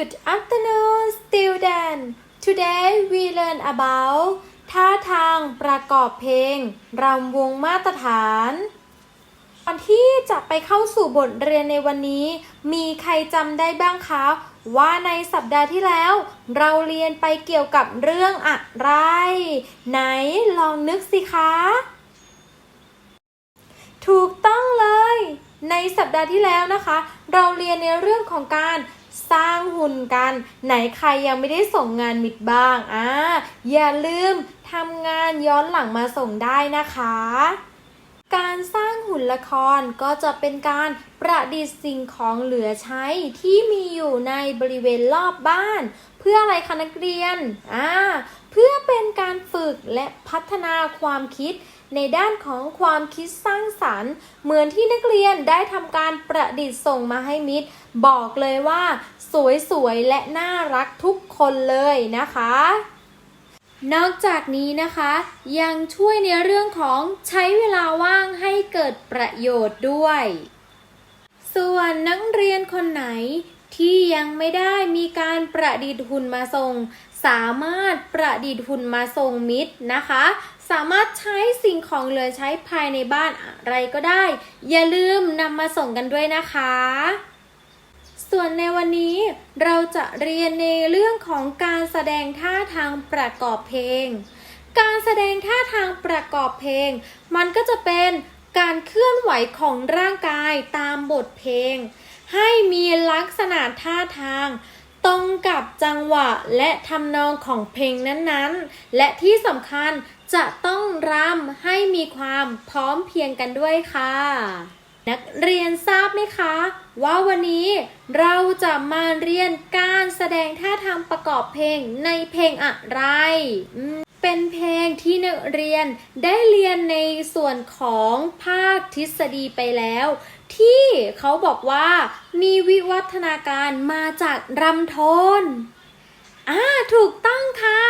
Good afternoon, student. Today we learn about ท่าทางประกอบเพลงรำวงมาตรฐานก่อนที่จะไปเข้าสู่บทเรียนในวันนี้ มีใครจำได้บ้างคะ ว่าในสัปดาห์ที่แล้ว เราเรียนไปเกี่ยวกับเรื่องอะไร ไหนลองนึกสิคะ ถูกต้องเลย ในสัปดาห์ที่แล้วนะคะ เราเรียนในเรื่องของการ สร้างหุ่นกัน ไหนใครยังไม่ได้ส่งงานมิดบ้างอ่าอย่าลืมทำงานย้อนหลังมาส่งได้นะคะ การสร้างหุ่นละครก็จะเป็นการประดิษฐ์สิ่งของเหลือใช้ที่มีอยู่ในบริเวณรอบบ้าน เพื่ออะไรคะนักเรียนอ่าเพื่อเป็นการฝึกและพัฒนาความคิด ในด้านของความคิดสร้างสรรค์ เหมือนที่นักเรียนได้ทำการประดิษฐ์ส่งมาให้มิตร บอกเลยว่า สวยๆ และน่ารักทุกคนเลยนะคะ นอกจากนี้นะคะ ยังช่วยในเรื่องของใช้เวลาว่างให้เกิดประโยชน์ด้วย ส่วนนักเรียนคนไหนที่ยังไม่ได้มีการประดิษฐ์หุ่นมาส่ง สามารถประดิษฐ์หุ่นมาส่งมิตรนะคะ สามารถใช้สิ่งของเหลือใช้ภายในบ้านอะไรก็ได้ อย่าลืมนำมาส่งกันด้วยนะคะ ส่วนในวันนี้เราจะเรียนในเรื่องของการแสดงท่าทางประกอบเพลง การแสดงท่าทางประกอบเพลง มันก็จะเป็นการเคลื่อนไหวของร่างกายตามบทเพลง ให้มีลักษณะท่าทางตรงกับจังหวะและทำนองของเพลงนั้นๆ และที่สำคัญ จะต้องรำให้มีความพร้อมเพียงกันด้วยค่ะ นักเรียนทราบไหมคะ ว่าวันนี้เราจะมาเรียนการแสดงท่าทางประกอบเพลงในเพลงอะไรเป็นเพลงที่นักเรียนได้เรียนในส่วนของภาคทฤษฎีไปแล้ว ที่เขาบอกว่ามีวิวัฒนาการมาจากรำโทนอ่าถูกต้องค่ะ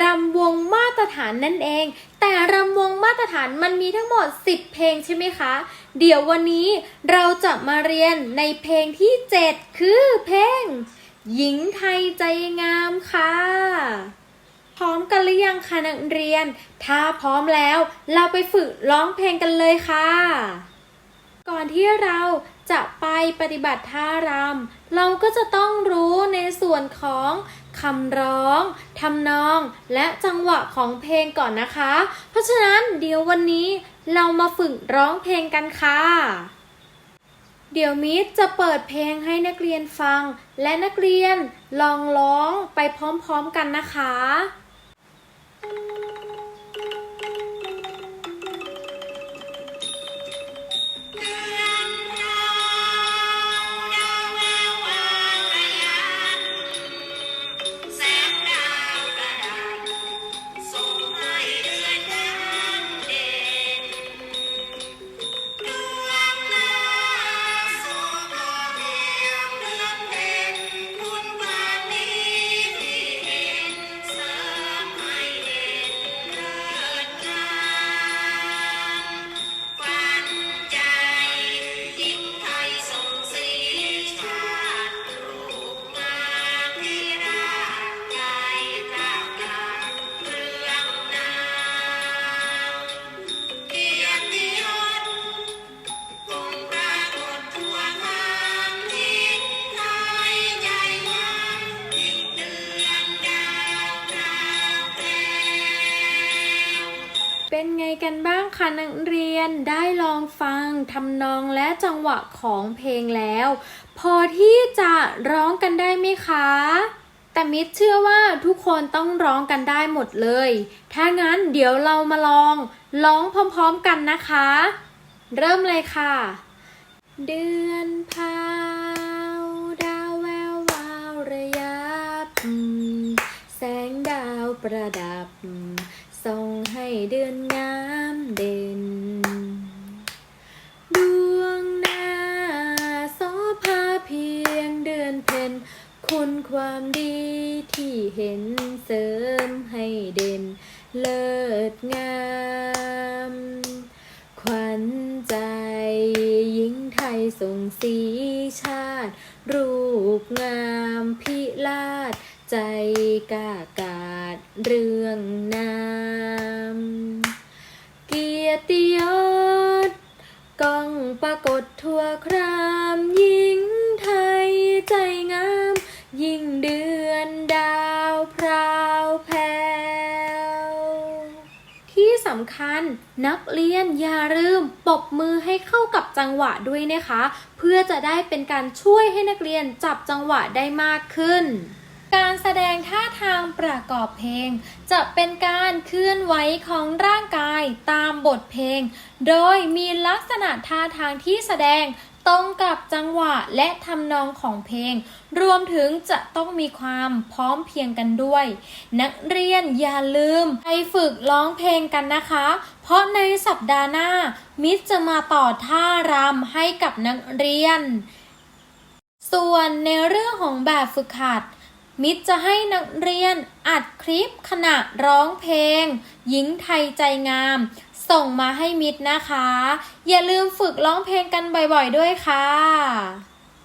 รำวงมาตรฐานนั่นเอง แต่รำวงมาตรฐานมันมีทั้งหมด 10 เพลงใช่ไหมคะ เดี๋ยววันนี้เราจะมาเรียนในเพลงที่ 7 คือเพลง หญิงไทยใจงามค่ะ พร้อมกันหรือยังคะนักเรียน ถ้าพร้อมแล้วเราไปฝึกร้องเพลงกันเลยค่ะ ก่อนที่เรา จะไปปฏิบัติท่ารำเราก็จะต้องรู้ในส่วนของคำร้องทำนอง และจังหวะของเพลงก่อนนะคะ เพราะฉะนั้นเดี๋ยววันนี้เรามาฝึกร้องเพลงกันค่ะ เดี๋ยวมิตรจะเปิดเพลงให้นักเรียนฟัง และนักเรียนลองร้องไปพร้อมๆกันนะคะ ไงกันบ้างคะนักเรียนได้ลองฟังทำนองและจังหวะของเพลงแล้ว พอที่จะร้องกันได้ไหมคะ แต่มิตรเชื่อว่าทุกคนต้องร้องกันได้หมดเลย ถ้างั้นเดี๋ยวเรามาลองร้องพร้อมๆกันนะคะ เริ่มเลยค่ะ เดือนพาวดาวแวววาวระยับแสงดาวประดับ เห็นเสริมให้เด่นเลิศงาม ขวัญใจหญิงไทยส่งสีชาติ รูปงามพิลาดใจกากาดเรื่องนา สำคัญ นักเรียนอย่าลืมปรบมือให้เข้ากับจังหวะด้วยนะคะ เพื่อจะได้เป็นการช่วยให้นักเรียนจับจังหวะได้มากขึ้นการแสดงท่าทางประกอบเพลง จะเป็นการเคลื่อนไหวของร่างกายตามบทเพลง โดยมีลักษณะท่าทางที่แสดง ตรงกับจังหวะและทำนองของเพลง รวมถึงจะต้องมีความพร้อมเพียงกันด้วย นักเรียนอย่าลืมไปฝึกร้องเพลงกันนะคะ เพราะในสัปดาห์หน้า มิสจะมาต่อท่ารำให้กับนักเรียน ส่วนในเรื่องของแบบฝึกหัดมิตรจะให้นักเรียนอัดคลิปขณะร้องเพลง หญิงไทยใจงาม ส่งมาให้มิดนะคะ อย่าลืมฝึกร้องเพลงกันบ่อยๆด้วยค่ะ